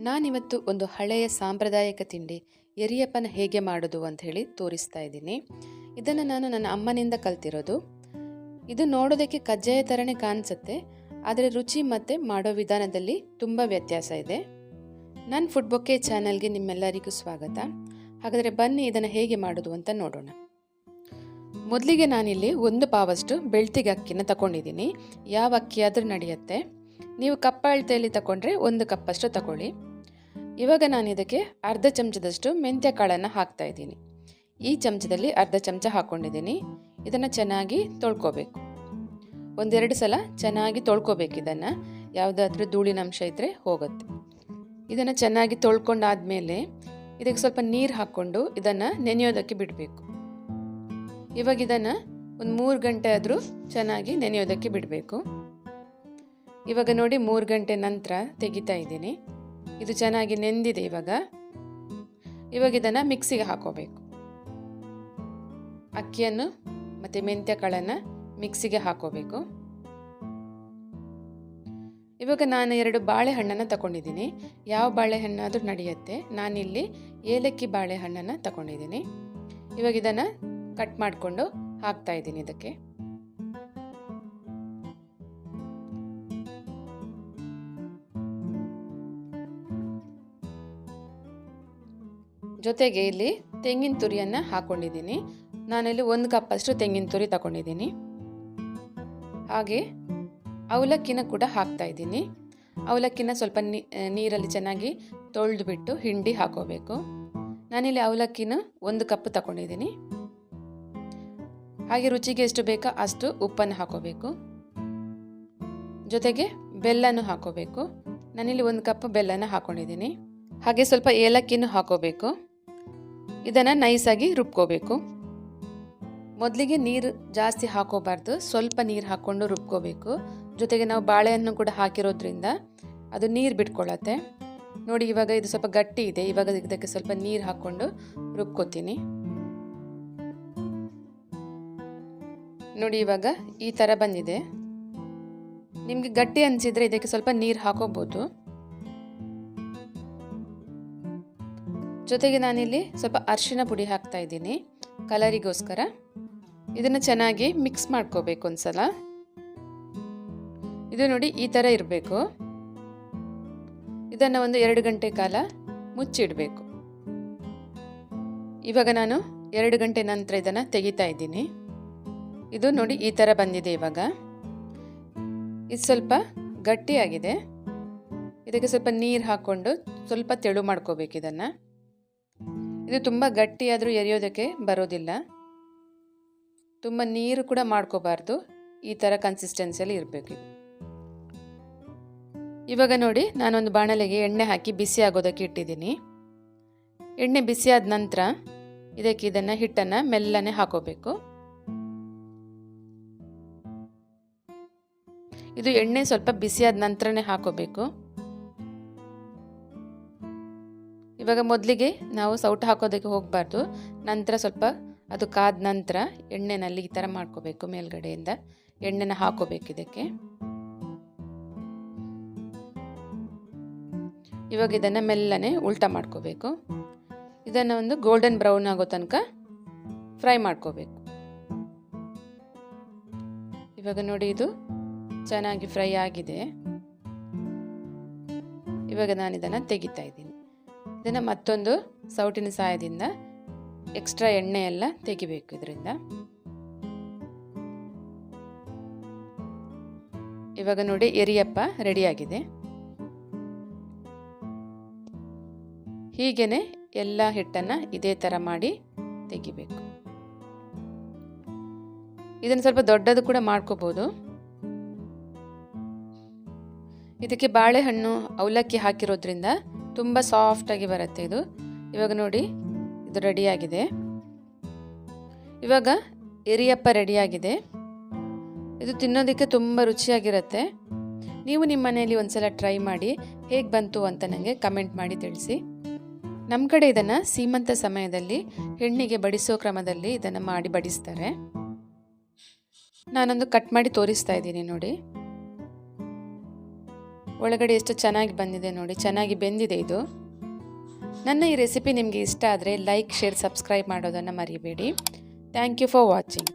ನಾನಿವತ್ತು ಒಂದು ಹಳೆಯ ಸಾಂಪ್ರದಾಯಿಕ ತಿಂಡಿ ಎರಿಯಪ್ಪನ ಹೇಗೆ ಮಾಡೋದು ಅಂತ ಹೇಳಿ ತೋರಿಸ್ತಾ ಇದ್ದೀನಿ. ಇದನ್ನು ನಾನು ನನ್ನ ಅಮ್ಮನಿಂದ ಕಲ್ತಿರೋದು. ಇದು ನೋಡೋದಕ್ಕೆ ಕಜ್ಜಾಯ ಥರನೇ ಕಾಣಿಸುತ್ತೆ, ಆದರೆ ರುಚಿ ಮತ್ತು ಮಾಡೋ ವಿಧಾನದಲ್ಲಿ ತುಂಬ ವ್ಯತ್ಯಾಸ ಇದೆ. ನನ್ನ ಫುಡ್ ಬೊಕ್ಕೆ ಚಾನಲ್ಗೆ ನಿಮ್ಮೆಲ್ಲರಿಗೂ ಸ್ವಾಗತ. ಹಾಗಾದರೆ ಬನ್ನಿ ಇದನ್ನು ಹೇಗೆ ಮಾಡೋದು ಅಂತ ನೋಡೋಣ. ಮೊದಲಿಗೆ ನಾನಿಲ್ಲಿ ಒಂದು ಪಾವಷ್ಟು ಬೆಳ್ತಿಗೆ ಅಕ್ಕಿನ ತಗೊಂಡಿದ್ದೀನಿ ಯಾವ ಅಕ್ಕಿ ಆದರೂ ನಡೆಯುತ್ತೆ. ನೀವು ಕಪ್ಪ ಅಳತೆಯಲ್ಲಿ ತಗೊಂಡ್ರೆ ಒಂದು ಕಪ್ಪಷ್ಟು ತಗೊಳ್ಳಿ ಇವಾಗ ನಾನು ಇದಕ್ಕೆ ಅರ್ಧ ಚಮಚದಷ್ಟು ಮೆಂತ್ಯ ಕಾಳನ್ನು ಹಾಕ್ತಾ ಇದ್ದೀನಿ. ಈ ಚಮಚದಲ್ಲಿ ಅರ್ಧ ಚಮಚ ಹಾಕ್ಕೊಂಡಿದ್ದೀನಿ ಇದನ್ನು ಚೆನ್ನಾಗಿ ತೊಳ್ಕೊಬೇಕು. ಒಂದೆರಡು ಸಲ ಚೆನ್ನಾಗಿ ತೊಳ್ಕೊಬೇಕು ಇದನ್ನು. ಯಾವುದಾದ್ರೂ ಧೂಳಿನಂಶ ಇದ್ದರೆ ಹೋಗುತ್ತೆ. ಇದನ್ನು ಚೆನ್ನಾಗಿ ತೊಳ್ಕೊಂಡಾದ್ಮೇಲೆ ಇದಕ್ಕೆ ಸ್ವಲ್ಪ ನೀರು ಹಾಕ್ಕೊಂಡು ಇದನ್ನು ನೆನೆಯೋದಕ್ಕೆ ಬಿಡಬೇಕು. ಇವಾಗ ಇದನ್ನು ಒಂದು ಮೂರು ಗಂಟೆ ಆದರೂ ಚೆನ್ನಾಗಿ ನೆನೆಯೋದಕ್ಕೆ ಬಿಡಬೇಕು. ಇವಾಗ ನೋಡಿ ಮೂರು ಗಂಟೆ ನಂತರ ತೆಗಿತಾ ಇದ್ದೀನಿ. ಇದು ಚೆನ್ನಾಗಿ ನೆಂದಿದೆ ಇವಾಗ. ಇವಾಗ ಇದನ್ನು ಮಿಕ್ಸಿಗೆ ಹಾಕೋಬೇಕು. ಅಕ್ಕಿಯನ್ನು ಮತ್ತು ಮೆಂತ್ಯ ಕಾಳನ್ನು ಮಿಕ್ಸಿಗೆ ಹಾಕೋಬೇಕು. ಇವಾಗ ನಾನು ಎರಡು ಬಾಳೆಹಣ್ಣನ್ನು ತಗೊಂಡಿದ್ದೀನಿ ಯಾವ ಬಾಳೆಹಣ್ಣಾದರೂ ನಡೆಯುತ್ತೆ. ನಾನಿಲ್ಲಿ ಏಲಕ್ಕಿ ಬಾಳೆಹಣ್ಣನ್ನು ತಗೊಂಡಿದ್ದೀನಿ ಇವಾಗ ಇದನ್ನು ಕಟ್ ಮಾಡಿಕೊಂಡು ಹಾಕ್ತಾ ಇದ್ದೀನಿ ಇದಕ್ಕೆ. ಜೊತೆಗೆ ಇಲ್ಲಿ ತೆಂಗಿನ ತುರಿಯನ್ನು ಹಾಕ್ಕೊಂಡಿದ್ದೀನಿ ನಾನಿಲ್ಲಿ ಒಂದು ಕಪ್ಪಷ್ಟು ತೆಂಗಿನ ತುರಿ ತಗೊಂಡಿದ್ದೀನಿ. ಹಾಗೆ ಅವಲಕ್ಕಿನ ಕೂಡ ಹಾಕ್ತಾ ಇದ್ದೀನಿ. ಅವಲಕ್ಕಿನ ಸ್ವಲ್ಪ ನೀರಲ್ಲಿ ಚೆನ್ನಾಗಿ ತೊಳೆದುಬಿಟ್ಟು ಹಿಂಡಿ ಹಾಕೋಬೇಕು. ನಾನಿಲ್ಲಿ ಅವಲಕ್ಕಿನ ಒಂದು ಕಪ್ ತಗೊಂಡಿದ್ದೀನಿ. ಹಾಗೆ ರುಚಿಗೆ ಎಷ್ಟು ಬೇಕೋ ಅಷ್ಟು ಉಪ್ಪನ್ನು ಹಾಕೋಬೇಕು. ಜೊತೆಗೆ ಬೆಲ್ಲನೂ ಹಾಕೋಬೇಕು. ನಾನಿಲ್ಲಿ ಒಂದು ಕಪ್ ಬೆಲ್ಲನ ಹಾಕೊಂಡಿದ್ದೀನಿ. ಹಾಗೆ ಸ್ವಲ್ಪ ಏಲಕ್ಕಿನೂ ಹಾಕೋಬೇಕು. ಇದನ್ನು ನೈಸಾಗಿ ರುಬ್ಕೋಬೇಕು. ಮೊದಲಿಗೆ ನೀರು ಜಾಸ್ತಿ ಹಾಕೋಬಾರ್ದು, ಸ್ವಲ್ಪ ನೀರು ಹಾಕ್ಕೊಂಡು ರುಬ್ಕೋಬೇಕು. ಜೊತೆಗೆ ನಾವು ಬಾಳೆಹಣ್ಣು ಕೂಡ ಹಾಕಿರೋದ್ರಿಂದ ಅದು ನೀರು ಬಿಟ್ಕೊಳ್ಳತ್ತೆ ನೋಡಿ ಇವಾಗ ಇದು ಸ್ವಲ್ಪ ಗಟ್ಟಿ ಇದೆ, ಇವಾಗ ಇದಕ್ಕೆ ಸ್ವಲ್ಪ ನೀರು ಹಾಕ್ಕೊಂಡು ರುಬ್ಕೋತೀನಿ. ನೋಡಿ ಇವಾಗ ಈ ಥರ ಬಂದಿದೆ. ನಿಮಗೆ ಗಟ್ಟಿ ಅನಿಸಿದರೆ ಇದಕ್ಕೆ ಸ್ವಲ್ಪ ನೀರು ಹಾಕೋಬೋದು. ಜೊತೆಗೆ ನಾನಿಲ್ಲಿ ಸ್ವಲ್ಪ ಅರಿಶಿನ ಪುಡಿ ಹಾಕ್ತಾ ಇದ್ದೀನಿ, ಕಲರಿಗೋಸ್ಕರ. ಇದನ್ನು ಚೆನ್ನಾಗಿ ಮಿಕ್ಸ್ ಮಾಡ್ಕೋಬೇಕು ಒಂದ್ಸಲ. ಇದು ನೋಡಿ ಈ ಥರ ಇರಬೇಕು. ಇದನ್ನು ಒಂದು ಎರಡು ಗಂಟೆ ಕಾಲ ಮುಚ್ಚಿಡಬೇಕು. ಇವಾಗ ನಾನು ಎರಡು ಗಂಟೆ ನಂತರ ಇದನ್ನು ತೆಗಿತಾ ಇದ್ದೀನಿ. ಇದು ನೋಡಿ ಈ ಥರ ಬಂದಿದೆ ಇವಾಗ. ಇದು ಸ್ವಲ್ಪ ಗಟ್ಟಿಯಾಗಿದೆ. ಇದಕ್ಕೆ ಸ್ವಲ್ಪ ನೀರು ಹಾಕ್ಕೊಂಡು ಸ್ವಲ್ಪ ತೆಳು ಮಾಡ್ಕೋಬೇಕು ಇದನ್ನು. ಇದು ತುಂಬ ಗಟ್ಟಿಯಾದರೂ ಎರಿಯೋದಕ್ಕೆ ಬರೋದಿಲ್ಲ. ತುಂಬ ನೀರು ಕೂಡ ಮಾಡ್ಕೋಬಾರ್ದು. ಈ ಥರ ಕನ್ಸಿಸ್ಟೆನ್ಸಿಯಲ್ಲಿ ಇರಬೇಕು ಇವಾಗ ನೋಡಿ, ನಾನೊಂದು ಬಾಣಲೆಗೆ ಎಣ್ಣೆ ಹಾಕಿ ಬಿಸಿ ಆಗೋದಕ್ಕೆ ಇಟ್ಟಿದ್ದೀನಿ. ಎಣ್ಣೆ ಬಿಸಿ ಆದ ನಂತರ ಇದಕ್ಕೆ ಇದನ್ನು ಹಿಟ್ಟನ್ನು ಮೆಲ್ಲನೆ ಹಾಕೋಬೇಕು. ಇದು ಎಣ್ಣೆ ಸ್ವಲ್ಪ ಬಿಸಿಯಾದ ನಂತರನೇ ಹಾಕೋಬೇಕು. ಇವಾಗ ಮೊದಲಿಗೆ ನಾವು ಸೌಟು ಹಾಕೋದಕ್ಕೆ ಹೋಗಬಾರ್ದು. ನಂತರ ಸ್ವಲ್ಪ ಅದು ಕಾದ ನಂತರ ಎಣ್ಣೆನಲ್ಲಿ ಈ ಥರ ಮಾಡ್ಕೋಬೇಕು ಮೇಲ್ಗಡೆಯಿಂದ. ಎಣ್ಣೆನ ಹಾಕೋಬೇಕು ಇದಕ್ಕೆ. ಇವಾಗ ಇದನ್ನು ಮೆಲ್ಲನೆ ಉಲ್ಟ ಮಾಡ್ಕೋಬೇಕು. ಇದನ್ನು ಒಂದು ಗೋಲ್ಡನ್ ಬ್ರೌನ್ ಆಗೋ ತನಕ ಫ್ರೈ ಮಾಡ್ಕೋಬೇಕು. ಇವಾಗ ನೋಡಿ ಇದು ಚೆನ್ನಾಗಿ ಫ್ರೈ ಆಗಿದೆ. ಇವಾಗ ನಾನು ಇದನ್ನು ತೆಗಿತಾ ಇದ್ದೀನಿ. ಇದನ್ನು ಮತ್ತೊಂದು ಸೌಟಿನ ಸಹಾಯದಿಂದ ಎಕ್ಸ್ಟ್ರಾ ಎಣ್ಣೆ ಎಲ್ಲ ತೆಗಿಬೇಕು ಇದರಿಂದ. ಇವಾಗ ನೋಡಿ ಎರಿಯಪ್ಪ ರೆಡಿಯಾಗಿದೆ. ಹೀಗೇನೆ ಎಲ್ಲ ಹಿಟ್ಟನ್ನು ಇದೇ ಥರ ಮಾಡಿ ತೆಗಿಬೇಕು. ಇದನ್ನು ಸ್ವಲ್ಪ ದೊಡ್ಡದು ಕೂಡ ಮಾಡ್ಕೋಬೋದು. ಇದಕ್ಕೆ ಬಾಳೆಹಣ್ಣು ಅವಲಕ್ಕಿ ಹಾಕಿರೋದ್ರಿಂದ ತುಂಬ ಸಾಫ್ಟಾಗಿ ಬರುತ್ತೆ ಇದು. ಇವಾಗ ನೋಡಿ, ಇದು ರೆಡಿಯಾಗಿದೆ. ಇವಾಗ ಎರಿಯಪ್ಪ ರೆಡಿಯಾಗಿದೆ. ಇದು ತಿನ್ನೋದಕ್ಕೆ ತುಂಬ ರುಚಿಯಾಗಿರುತ್ತೆ. ನೀವು ನಿಮ್ಮ ಮನೆಯಲ್ಲಿ ಒಂದ್ಸಲ ಟ್ರೈ ಮಾಡಿ, ಹೇಗೆ ಬಂತು ಅಂತ ನನಗೆ ಕಮೆಂಟ್ ಮಾಡಿ ತಿಳಿಸಿ. ನಮ್ಮ ಕಡೆ ಇದನ್ನು ಸೀಮಂತ ಸಮಯದಲ್ಲಿ, ಹೆಣ್ಣಿಗೆ ಬಡಿಸೋ ಕ್ರಮದಲ್ಲಿ ಇದನ್ನು ಮಾಡಿ ಬಡಿಸ್ತಾರೆ. ನಾನೊಂದು ಕಟ್ ಮಾಡಿ ತೋರಿಸ್ತಾ ಇದ್ದೀನಿ ನೋಡಿ. ಒಳಗಡೆ ಎಷ್ಟು ಚೆನ್ನಾಗಿ ಬಂದಿದೆ ನೋಡಿ, ಚೆನ್ನಾಗಿ ಬೆಂದಿದೆ ಇದು. ನನ್ನ ಈ ರೆಸಿಪಿ ನಿಮಗೆ ಇಷ್ಟ ಆದರೆ ಲೈಕ್, ಶೇರ್, ಸಬ್ಸ್ಕ್ರೈಬ್ ಮಾಡೋದನ್ನು ಮರಿಬೇಡಿ. Thank you for watching.